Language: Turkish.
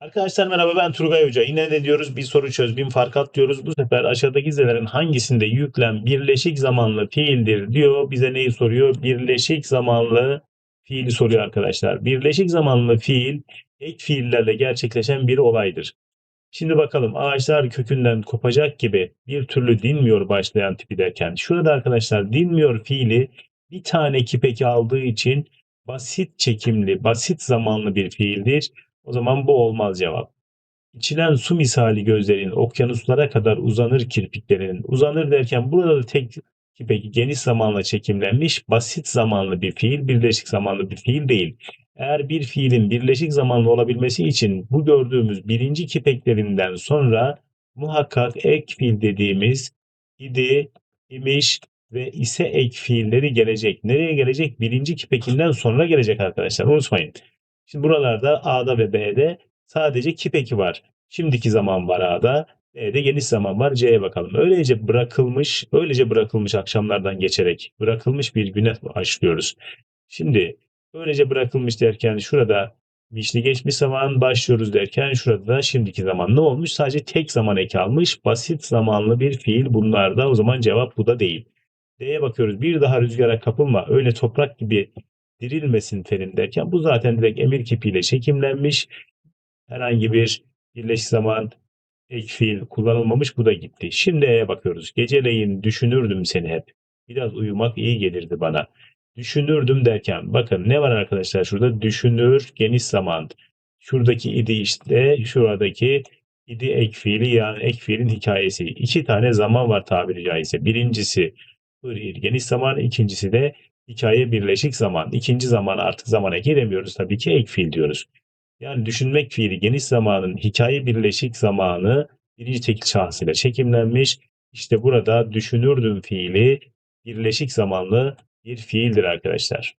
Arkadaşlar merhaba ben Turgay Hoca. Yine ne diyoruz? Bir soru çöz, bin fark at diyoruz. Bu sefer aşağıdaki dizelerin hangisinde yüklem birleşik zamanlı fiildir diyor. Bize neyi soruyor? Birleşik zamanlı fiili soruyor arkadaşlar. Birleşik zamanlı fiil ek fiillerle gerçekleşen bir olaydır. Şimdi bakalım ağaçlar kökünden kopacak gibi bir türlü dinmiyor başlayan tipi derken. Şurada arkadaşlar dinmiyor fiili bir tane kipeki aldığı için basit çekimli, basit zamanlı bir fiildir. O zaman bu olmaz cevap. İçilen su misali gözlerin okyanuslara kadar uzanır kirpiklerinin. Uzanır derken burada da tek peki geniş zamanla çekimlenmiş basit zamanlı bir fiil, birleşik zamanlı bir fiil değil. Eğer bir fiilin birleşik zamanlı olabilmesi için bu gördüğümüz birinci kipeklerinden sonra muhakkak ek fiil dediğimiz idi, imiş ve ise ek fiilleri gelecek. Nereye gelecek? Birinci kipekinden sonra gelecek arkadaşlar. Unutmayın. Şimdi buralarda A'da ve B'de sadece kipeki var. Şimdiki zaman var A'da. B'de geniş zaman var. C'ye bakalım. Öylece bırakılmış, öylece bırakılmış akşamlardan geçerek bırakılmış bir güne başlıyoruz. Şimdi öylece bırakılmış derken şurada mişli geçmiş zaman başlıyoruz derken şurada da şimdiki zaman ne olmuş? Sadece tek zaman eki almış. Basit zamanlı bir fiil bunlarda. O zaman cevap bu da değil. D'ye bakıyoruz. Bir daha rüzgara kapılma. Öyle toprak gibi dirilmesin terin derken bu zaten direkt emir kipiyle çekimlenmiş. Herhangi bir birleşik zaman ek fiil kullanılmamış bu da gitti. Şimdi E'ye bakıyoruz. Geceleyin düşünürdüm seni hep. Biraz uyumak iyi gelirdi bana. Düşünürdüm derken bakın ne var arkadaşlar şurada düşünür geniş zaman. Şuradaki idi işte şuradaki idi ek fiili yani ek fiilin hikayesi. İki tane zaman var tabiri caizse. Birincisi hır geniş zaman ikincisi de hikaye birleşik zaman. İkinci zaman artık zaman eki demiyoruz tabii ki ek fiil diyoruz. Yani düşünmek fiili geniş zamanın hikaye birleşik zamanı birinci tekil şahsıyla çekimlenmiş. İşte burada düşünürdüm fiili birleşik zamanlı bir fiildir arkadaşlar.